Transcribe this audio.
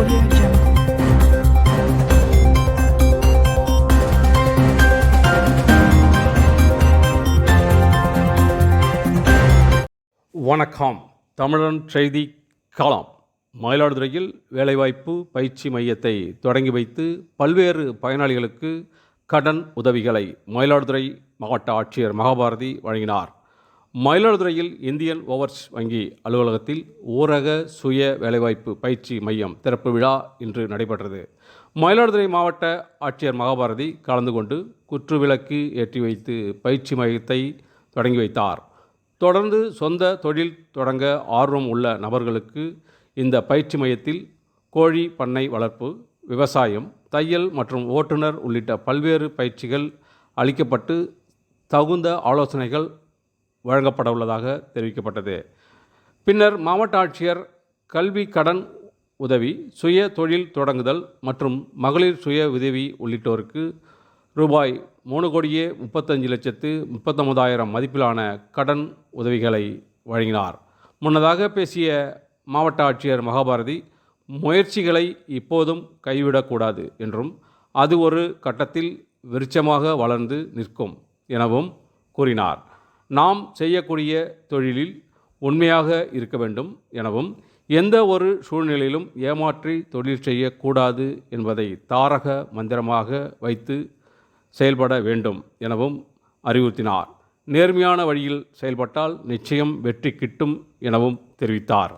Audio Jungle. வணக்கம். தமிழன் செய்தி காலம் மயிலாடுதுறையில் வேலைவாய்ப்பு பயிற்சி மையத்தை தொடங்கி வைத்து பல்வேறு பயனாளிகளுக்கு கடன் உதவிகளை மயிலாடுதுறை மாவட்ட ஆட்சியர் மகாபாரதி வழங்கினார். மயிலாடுதுறையில் இந்தியன் ஓவர்ஸ் வங்கி அலுவலகத்தில் ஊரக சுய வேலைவாய்ப்பு பயிற்சி மையம் திறப்பு விழா இன்று நடைபெற்றது. மயிலாடுதுறை மாவட்ட ஆட்சியர் மகாபாரதி கலந்து கொண்டு குற்றுவிளக்கு ஏற்றி வைத்து பயிற்சி மையத்தை தொடங்கி வைத்தார். தொடர்ந்து சொந்த தொழில் தொடங்க ஆர்வம் உள்ள நபர்களுக்கு இந்த பயிற்சி மையத்தில் கோழி பண்ணை வளர்ப்பு விவசாயம் தையல் மற்றும் ஓட்டுநர் உள்ளிட்ட பல்வேறு பயிற்சிகள் அளிக்கப்பட்டு தகுந்த ஆலோசனைகள் வழங்கப்பட உள்ளதாக தெரிவிக்கப்பட்டது. பின்னர் மாவட்ட ஆட்சியர் கல்வி கடன் உதவி சுய தொழில் தொடங்குதல் மற்றும் மகளிர் சுய உதவி உள்ளிட்டோருக்கு ரூபாய் மூணு கோடியே முப்பத்தஞ்சு லட்சத்து முப்பத்தொன்பதாயிரம் மதிப்பிலான கடன் உதவிகளை வழங்கினார். முன்னதாக பேசிய மாவட்ட ஆட்சியர் மகாபாரதி முயற்சிகளை இப்போதும் கைவிடக்கூடாது என்றும் அது ஒரு கட்டத்தில் விருட்சமாக வளர்ந்து நிற்கும் எனவும் கூறினார். நாம் செய்யக்கூடிய தொழிலில் உண்மையாக இருக்க வேண்டும் எனவும் எந்த ஒரு சூழ்நிலையிலும் ஏமாற்றி தொழில் செய்யக்கூடாது என்பதை தாரக மந்திரமாக வைத்து செயல்பட வேண்டும் எனவும் அறிவுறுத்தினார். நேர்மையான வழியில் செயல்பட்டால் நிச்சயம் வெற்றி கிட்டும் எனவும் தெரிவித்தார்.